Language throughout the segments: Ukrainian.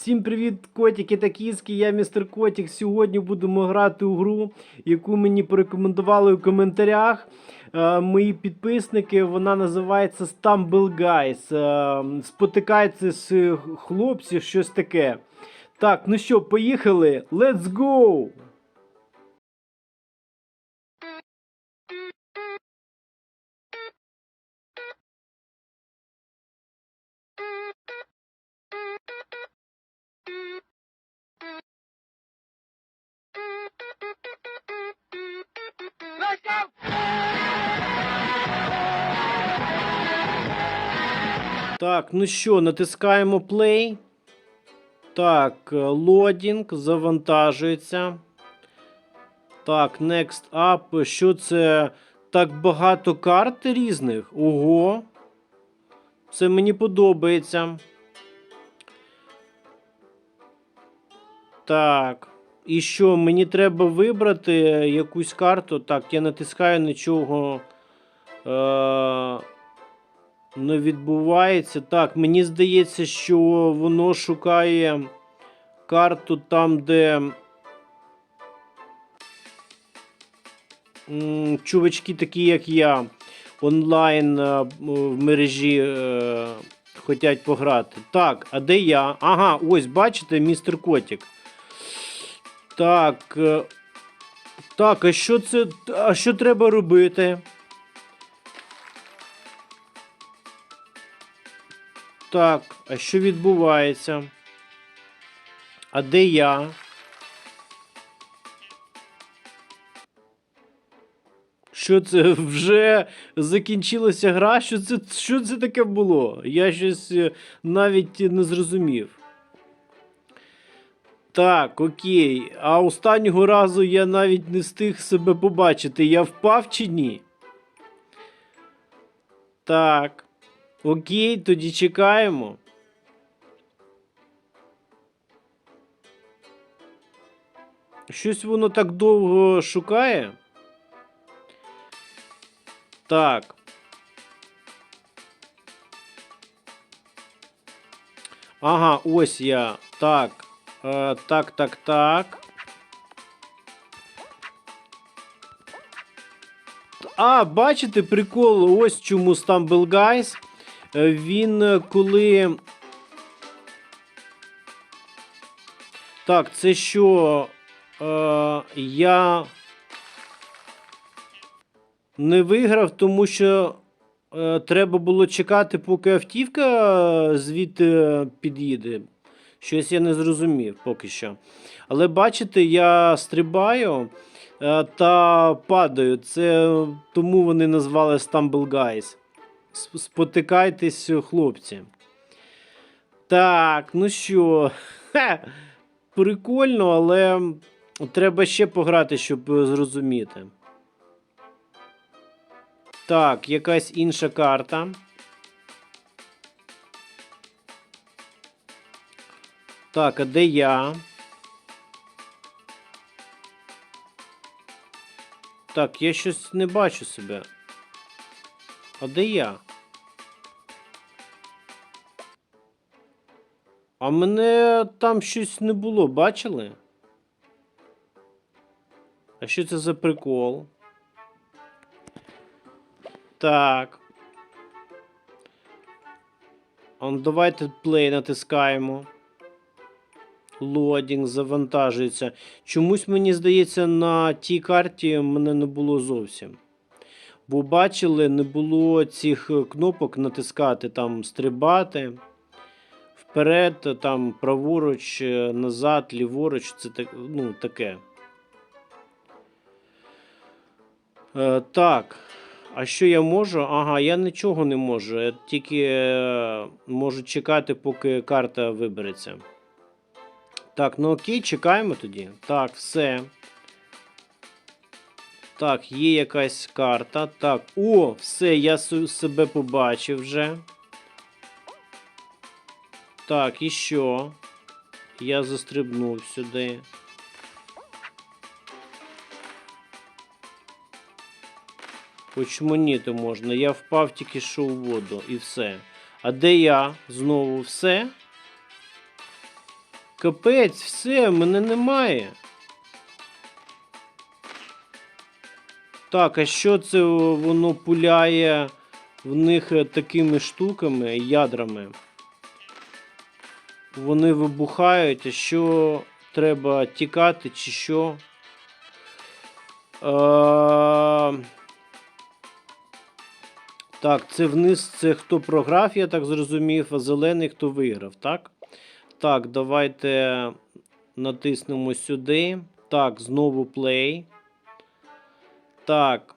Всім привіт, котики та кіски. Я містер Котік. Сьогодні будемо грати у гру, яку мені порекомендували у коментарях. Е, мої підписники. Вона називається Stumble Guys. Е, спотикається з хлопців, щось таке. Так, ну що, поїхали? Let's go! Так, ну що, натискаємо play. Так, е, лодінг, завантажується. Так, next up. Що це? Так багато карт різних. Ого. Це мені подобається. Так. І що, мені треба вибрати якусь карту. Так, я натискаю нічого. Е- не відбувається. Так, мені здається, що воно шукає карту там, де. Чувачки такі, як я, онлайн е, в мережі е, хочуть пограти. Так, а де я? Ага, ось, бачите, містер Котик. Так. е, Так, а що це? А що треба робити? Так, а що відбувається? А де я? Що це вже закінчилася гра? Що це, що це таке було? Я щось е, навіть не зрозумів. Так, окей. А останнього разу я навіть не встиг себе побачити. Я впав чи ні? Так. Окей, тоді чекаємо. Щось воно так довго шукає. Так. Ага, ось я. Так. Е, так, так, так. А, бачите, прикол, ось чому Stumble Guys. Е, Він е, коли. Так, це що? Е, я не виграв, тому що е, треба було чекати, поки автівка звідти під'їде. Щось я не зрозумів поки що. Але бачите, я стрибаю е, та падаю. Це тому вони назвали Stumble Guys. Сп- Спотикайтесь, хлопці. Так, ну що. Хе, прикольно, але треба ще пограти, щоб е, зрозуміти. Так, якась інша карта. Так, а де я? Так, я щось не бачу себе. А де я? А мене там щось не було, бачили? А що це за прикол? Так. А ну, давайте play натискаємо. Лодінг завантажується. Чомусь мені здається, на тій карті мене не було зовсім. Бо бачили, не було цих е, кнопок натискати, там стрибати. Вперед, там праворуч, е, назад, ліворуч, це так, ну, таке. Е, так. А що я можу? Ага, я нічого не можу. Я тільки е, можу чекати, поки карта вибереться. Так, ну окей, чекаємо тоді. Так, все. Так, є якась карта. Так, о, все, я себе побачив вже. Так, і що? Я застрибнув сюди. Почмоніти можна. Я впав тільки що у воду і все. А де я? Знову все? Капець, все, мене немає. Так, а що це воно пуляє в них е, такими штуками, ядрами? Вони вибухають, а що треба тікати, чи що? Е... Так, це вниз, це хто програв, я так зрозумів, а зелений хто виграв, так? Так, давайте натиснемо сюди. Так, знову play. Так.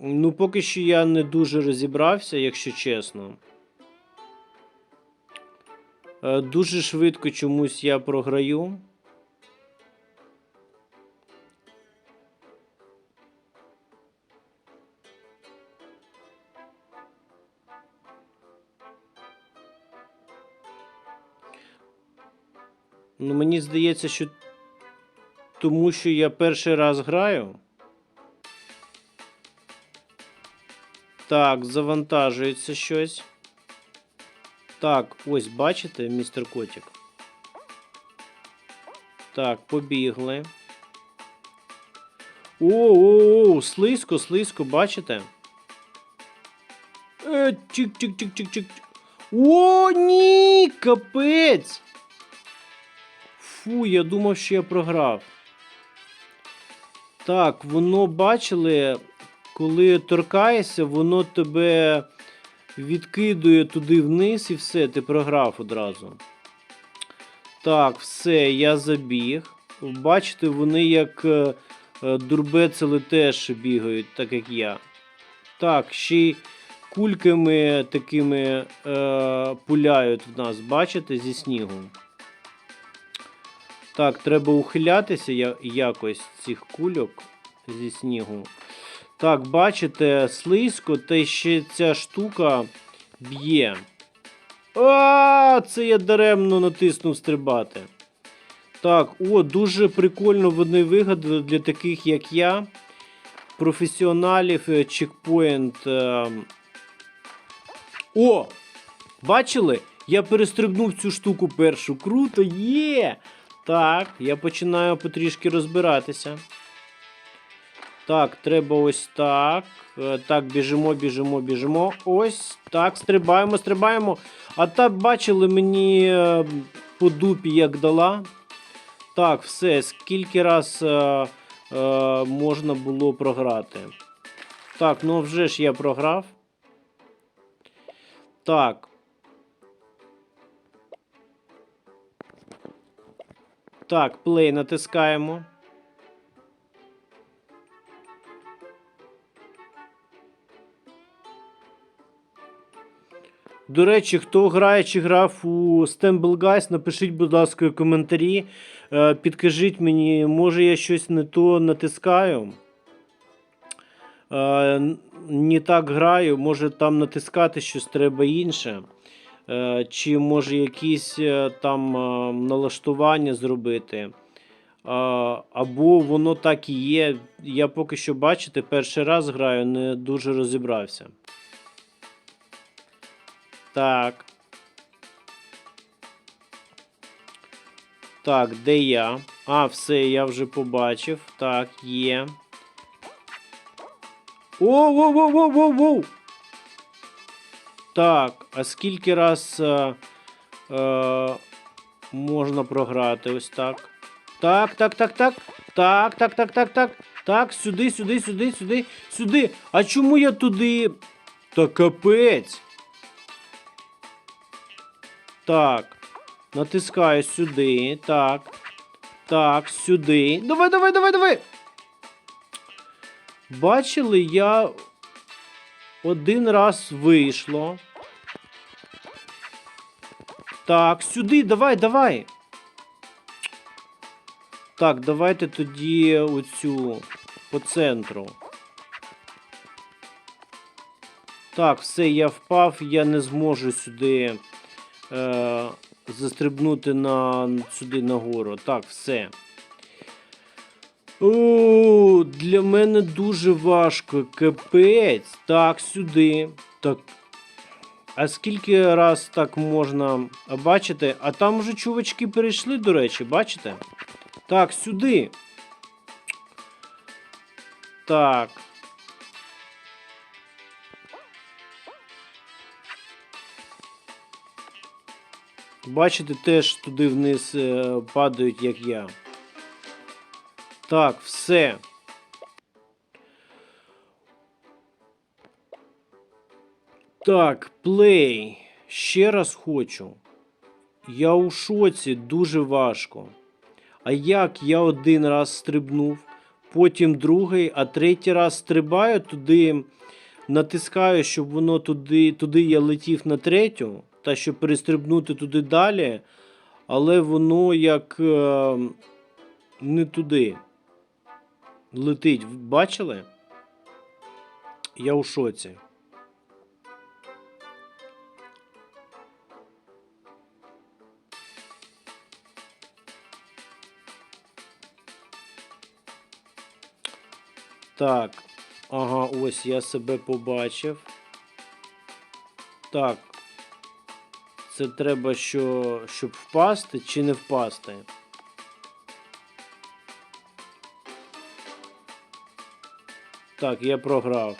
Ну, поки що я не дуже розібрався, якщо чесно. Е, Дуже швидко чомусь я програю. Ну, мені здається, що тому що я перший раз граю. Так, завантажується щось. Так, ось бачите, містер Котик. Так, побігли. О-о-о, слизько, слизько, бачите? Е, чик-чик-чик-чик-чик. О, ні, капець! Фу, я думав, що я програв. Так, воно бачили, коли торкаєшся, воно тебе відкидує туди вниз і все, ти програв одразу. Так, все, я забіг. Бачите, вони як е, е, дурбецели теж бігають, так як я. Так, ще й кульками такими е, пуляють в нас, бачите, зі снігу. Так, треба ухилятися якось цих кульок зі снігу. Так, бачите, слизько, та ще ця штука б'є. А, це я даремно натиснув стрибати. Так, о, дуже прикольно вони вигадали для таких, як я. Професіоналів е, чекпоінт. е. О! Бачили? Я перестрибнув цю штуку першу. Круто, є! Так, я починаю потрішки розбиратися. Так, треба ось так. Е, Так, біжимо, біжимо, біжимо. Ось так, стрибаємо, стрибаємо. А так бачили мені е, по дупі як дала. Так, все, скільки раз е, е, можна було програти. Так, ну вже ж я програв. Так. Так, плей натискаємо. До речі, хто грає чи грав у Stumble Guys, напишіть, будь ласка, коментарі. Е, Підкажіть мені, може я щось не то натискаю. Е, Не так граю, може там натискати щось треба інше. Е, Чи може якісь там налаштування зробити. Або воно так і є. Я поки що, бачите, перший раз граю, не дуже розібрався. Так. Так, де я? А, все, я вже побачив. Так, є. Воу-воу-воу-воу-воу! Так, а скільки раз е, е, можна програти ось так? Так, так, так, так. Так, так, так, так, так. Так, сюди, сюди, сюди, сюди, сюди. А чому я туди? Та капець. Так. Натискаю сюди. Так. Так, сюди. Давай, давай, давай, давай. Бачили, я один раз вийшло. Так, сюди, давай, давай. Так, давайте тоді оцю по центру. Так, все, я впав, я не зможу сюди е, застрибнути на сюди нагору. Так, все. О, для мене дуже важко. Капець. Так, сюди. Так. А скільки раз так можна А, бачите? А там вже чувачки перейшли, до речі, бачите? Так, сюди. Так. Бачите, теж туди вниз е, падають, як я. Так, все. Так, плей. Ще раз хочу. Я у шоці дуже важко. А як я один раз стрибнув, потім другий, а третій раз стрибаю туди, натискаю, щоб воно туди, туди я летів на третю, та щоб перестрибнути туди далі, але воно як е, не туди летить. Бачили? Я у шоці. Так. Ага, ось я себе побачив. Так. Це треба, що, щоб впасти чи не впасти. Так, я програв.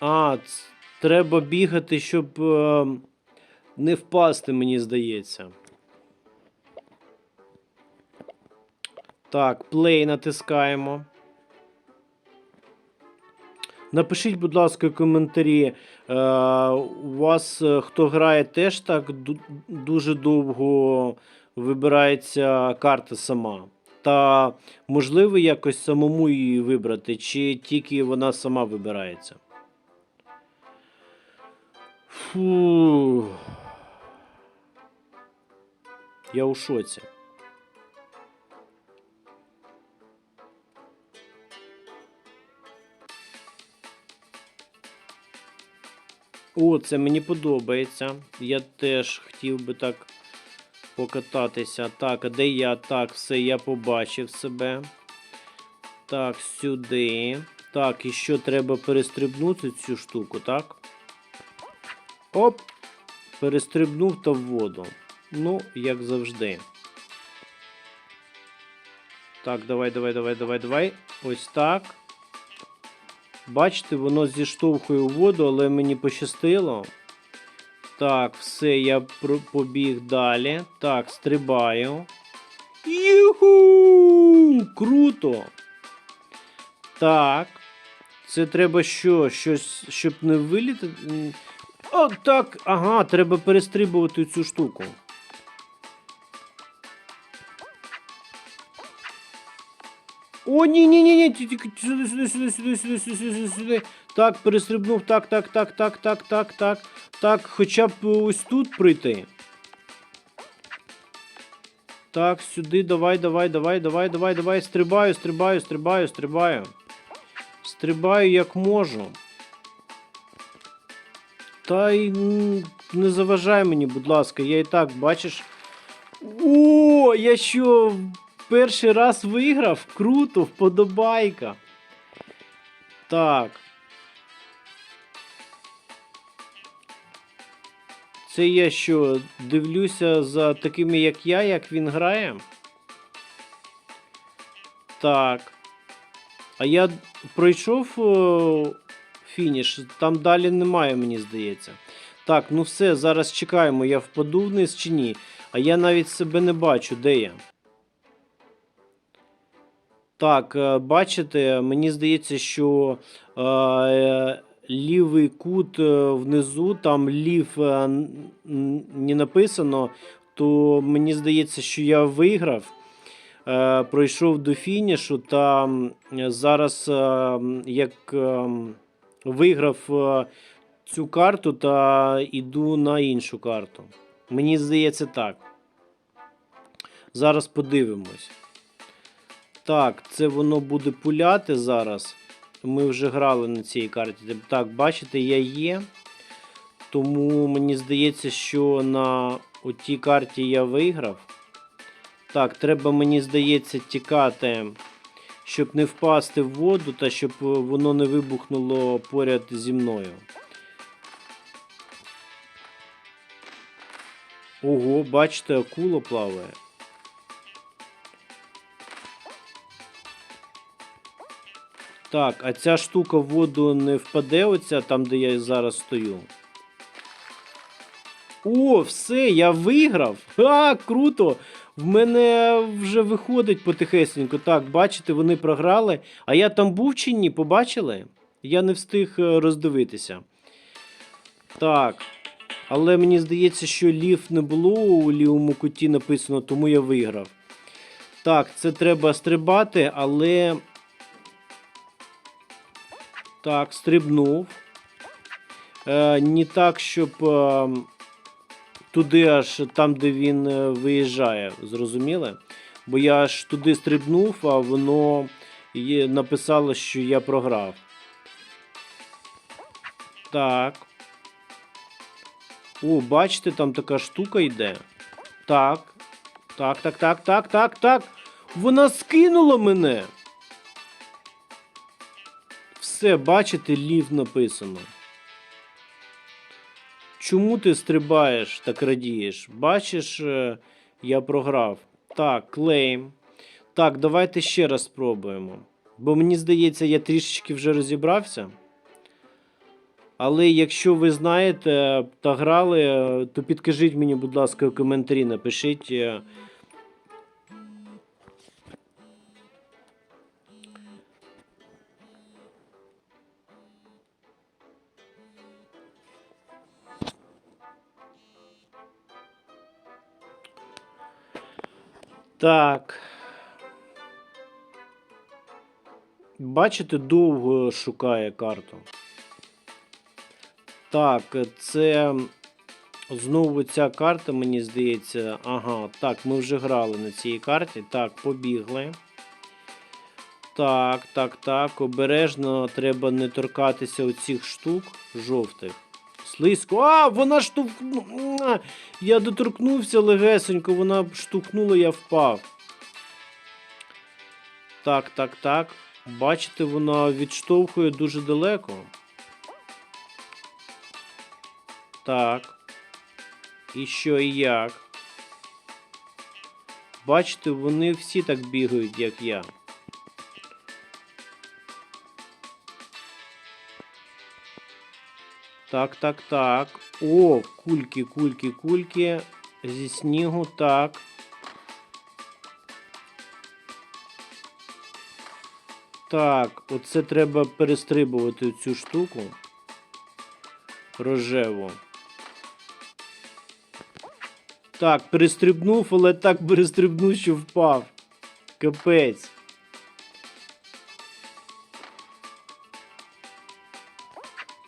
А, треба бігати, щоб е, не впасти, мені здається. Так, плей натискаємо. Напишіть, будь ласка, коментарі. Е, у вас е, хто грає теж так дуже довго вибирається карта сама. Та можливо якось самому її вибрати, чи тільки вона сама вибирається. Фу. Я у шоці. О, це мені подобається. Я теж хотів би так покататися. Так, а де я? Так, все, я побачив себе. Так, сюди. Так, і що треба перестрибнути цю штуку, так? Оп! Перестрибнув та в воду. Ну, як завжди. Так, давай, давай, давай, давай, давай. Ось так. Бачите, воно зіштовхує у воду, але мені пощастило. Так, все, я побіг далі. Так, стрибаю. Юху! Круто! Так. Це треба що? Щось, щоб не вилітати. О, так. Ага, треба перестрибувати цю штуку. О, ні, ні, ні, ні, сюди, сюди, сюди, сюди, сюди, сюди, сюди. Так, перестрибнув, так, так, так, так, так, так, так. Так, хоча б ось тут прийти. Так, сюди, давай, давай, давай, давай, давай, давай. Стрибаю, стрибаю, стрибаю, стрибаю. Стрибаю як можу. Та й не заважай мені, будь ласка, я і так, бачиш. О, я що, перший раз виграв? Круто, вподобайка. Так. Це я що, дивлюся за такими, як я, як він грає? Так. А я пройшов о, фініш, там далі немає, мені здається. Так, ну все, зараз чекаємо, я впаду вниз чи ні. А я навіть себе не бачу, де я. Так, е, бачите, мені здається, що е, лівий кут е, внизу, там лів е, не написано, то мені здається, що я виграв. Е, пройшов до фінішу, та зараз, е, як е, виграв е, цю карту, та йду на іншу карту. Мені здається так. Зараз подивимось. Так, це воно буде пуляти зараз. Ми вже грали на цій карті. Так, бачите, я є. Тому мені здається, що на отій карті я виграв. Так, треба, мені здається, тікати, щоб не впасти в воду та щоб е, воно не вибухнуло поряд зі мною. Ого, бачите, акула плаває. Так, а ця штука в воду не впаде, оця там, де я зараз стою. О, все, я виграв! А, круто! В мене вже виходить потихесенько. Так, бачите, вони програли. А я там був чи ні? Побачили? Я не встиг е, роздивитися. Так. Але мені здається, що лів не було у лівому куті написано, тому я виграв. Так, це треба стрибати, але. Так, стрибнув. Е, не так, щоб е, туди аж там, де він е, виїжджає. Зрозуміли? Бо я аж туди стрибнув, а воно є, написало, що я програв. Так. О, бачите, там така штука йде. Так. Так, так, так, так, так, так. Вона скинула мене. Все, бачите, лів написано. Чому ти стрибаєш, так радієш? Бачиш, е, я програв. Так, клейм. Так, давайте ще раз спробуємо. Бо мені здається, я трішечки вже розібрався. Але якщо ви знаєте та грали, е, то підкажіть мені, будь ласка, в коментарі напишіть. Так. Бачите, довго шукає карту. Так, це знову ця карта, мені здається. Ага, так, ми вже грали на цій карті. Так, побігли. Так, так, так. Обережно треба не торкатися оцих штук жовтих. Слизько. А, вона штовхнула. Я доторкнувся легесенько, вона штовхнула, я впав. Так, так, так. Бачите, вона відштовхує дуже далеко. Так. І що і як? Бачите, вони всі так бігають, як я. Так, так, так. О, кульки, кульки, кульки. Зі снігу, так. Так, оце треба перестрибувати цю штуку. Рожеву. Так, перестрибнув, але так перестрибнув, що впав. Капець.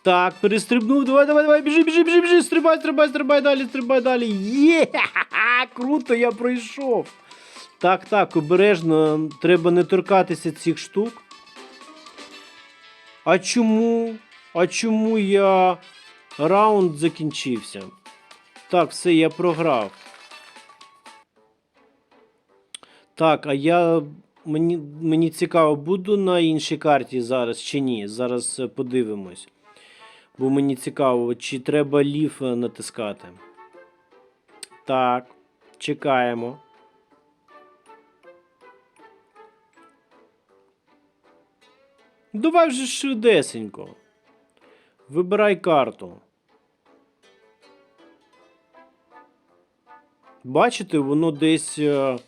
Так, перестрибнув. Давай, давай, давай, біжи, біжи, біжи, біжи. Стрибай, стрибай, стрибай далі, стрибай далі. Є! Круто, я пройшов. Так, так, обережно. Треба не торкатися цих штук. А чому? А чому я раунд закінчився? Так, все, я програв. Так, а я. Мені, мені цікаво, буду на іншій карті зараз чи ні. Зараз е, подивимось. Бо мені цікаво, чи треба лів е, натискати. Так, чекаємо. Давай вже швидесенько. Вибирай карту. Бачите, воно десь е,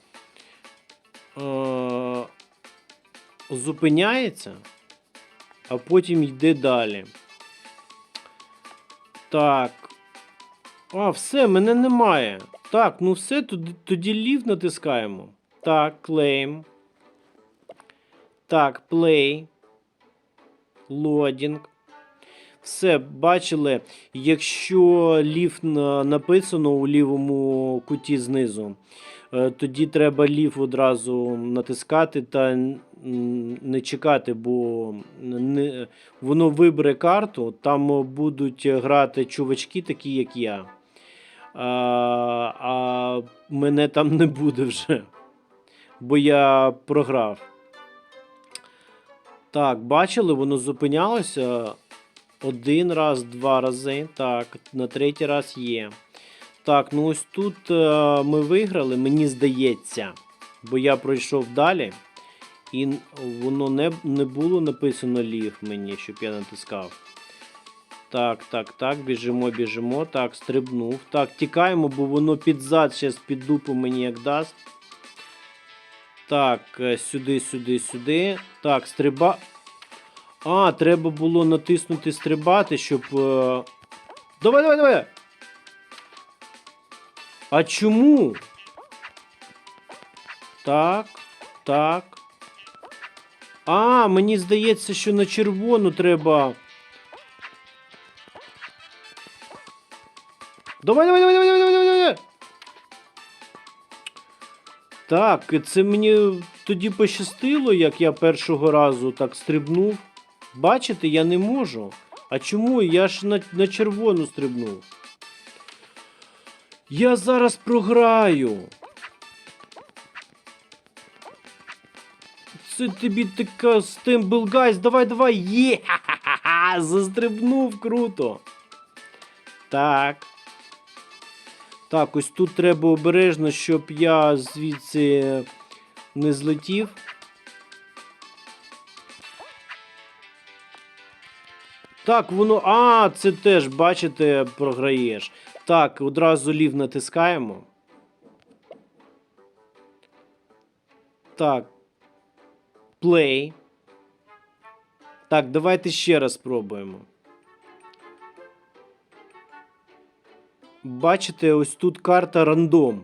е, зупиняється, а потім йде далі. Так. А, все, мене немає. Так, ну все, тоді, тоді лів натискаємо. Так, клейм. Так, плей. Лодінг. Все, бачили, якщо лів написано у лівому куті знизу, тоді треба лів одразу натискати та не чекати, бо не, воно вибере карту, там будуть грати чувачки, такі як я. А, а мене там не буде вже, бо я програв. Так, бачили, воно зупинялося один раз, два рази. Так, на третій раз є. Так, ну ось тут е, ми виграли, мені здається. Бо я пройшов далі. І воно не, не було написано ліг мені, щоб я натискав. Так, так, так, біжимо, біжимо. Так, стрибнув. Так, тікаємо, бо воно під зад зараз під дупу мені як дасть. Так, е, сюди, сюди, сюди. Так, стриба. А, треба було натиснути стрибати, щоб. е, Давай, давай, давай! А чому? Так, так. А, мені здається, що на червону треба. Давай, давай, давай, давай, давай, давай, давай. Так, це мені тоді пощастило, як я першого разу так стрибнув. Бачите, я не можу. А чому? Я ж на, на червону стрибнув. Я зараз програю. Це тобі така стембл гайз. Давай, давай. Є! Застрибнув круто. Так. Так, ось тут треба обережно, щоб я звідси не злетів. Так, воно. А, це теж, бачите, програєш. Так, одразу лів натискаємо. Так. Play. Так, давайте ще раз спробуємо. Бачите, ось тут карта рандом.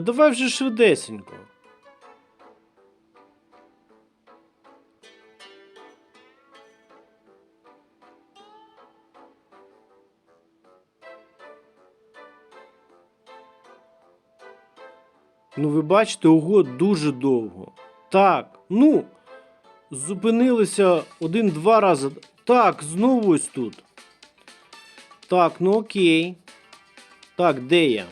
То давай вже швидесенько. Ну, ви бачите, ого, дуже довго. Так, ну, зупинилися один-два рази. Так, знову ось тут. Так, ну окей. Так, де я?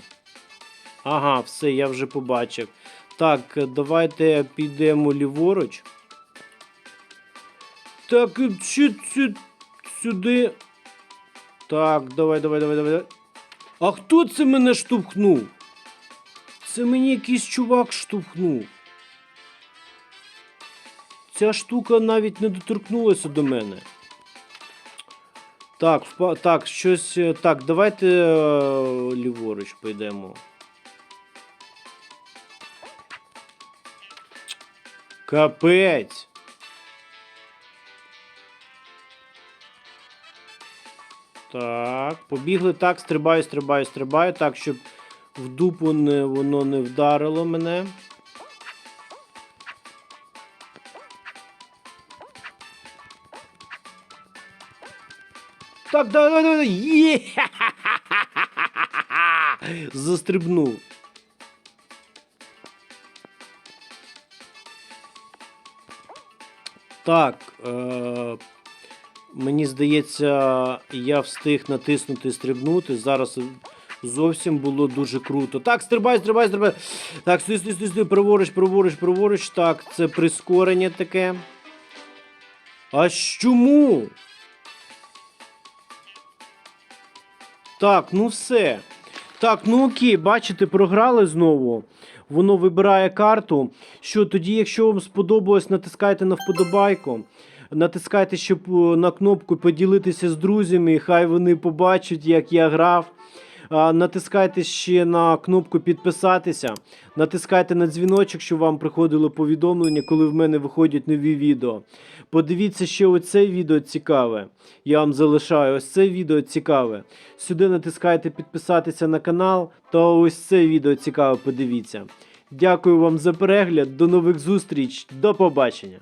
Ага, все, я вже побачив. Так, давайте підемо ліворуч. Так, чи, чи, сюди. Так, давай, давай, давай, давай. А хто це мене штовхнув? Це мені якийсь чувак штовхнув. Ця штука навіть не доторкнулася до мене. Так, впа... так, щось. е, Так, давайте е, ліворуч пойдемо. Капець. Так, побігли так, стрибаю, стрибаю, стрибаю, так, щоб в дупу не, воно не вдарило мене. Так, давай, давай, давай. Є! Застрибнув. Так. Е- мені здається, я встиг натиснути стрибнути. Зараз зовсім було дуже круто. Так, стрибай, стрибай, стрибай. Так, стой, стой, стой, стой, праворуч, праворуч, праворуч. Так, це прискорення таке. А чому? Так, ну все. Так, ну окей, бачите, програли знову. Воно вибирає карту. Що тоді, якщо вам сподобалось, натискайте на вподобайку. Натискайте, щоб е, на кнопку поділитися з друзями, хай вони побачать, як я грав. Натискайте ще на кнопку підписатися. Натискайте на дзвіночок, щоб вам приходило повідомлення, коли в мене виходять нові відео. Подивіться ще оце відео цікаве. Я вам залишаю ось це відео цікаве. Сюди натискайте підписатися на канал, та ось це відео цікаве подивіться. Дякую вам за перегляд, до нових зустріч, до побачення!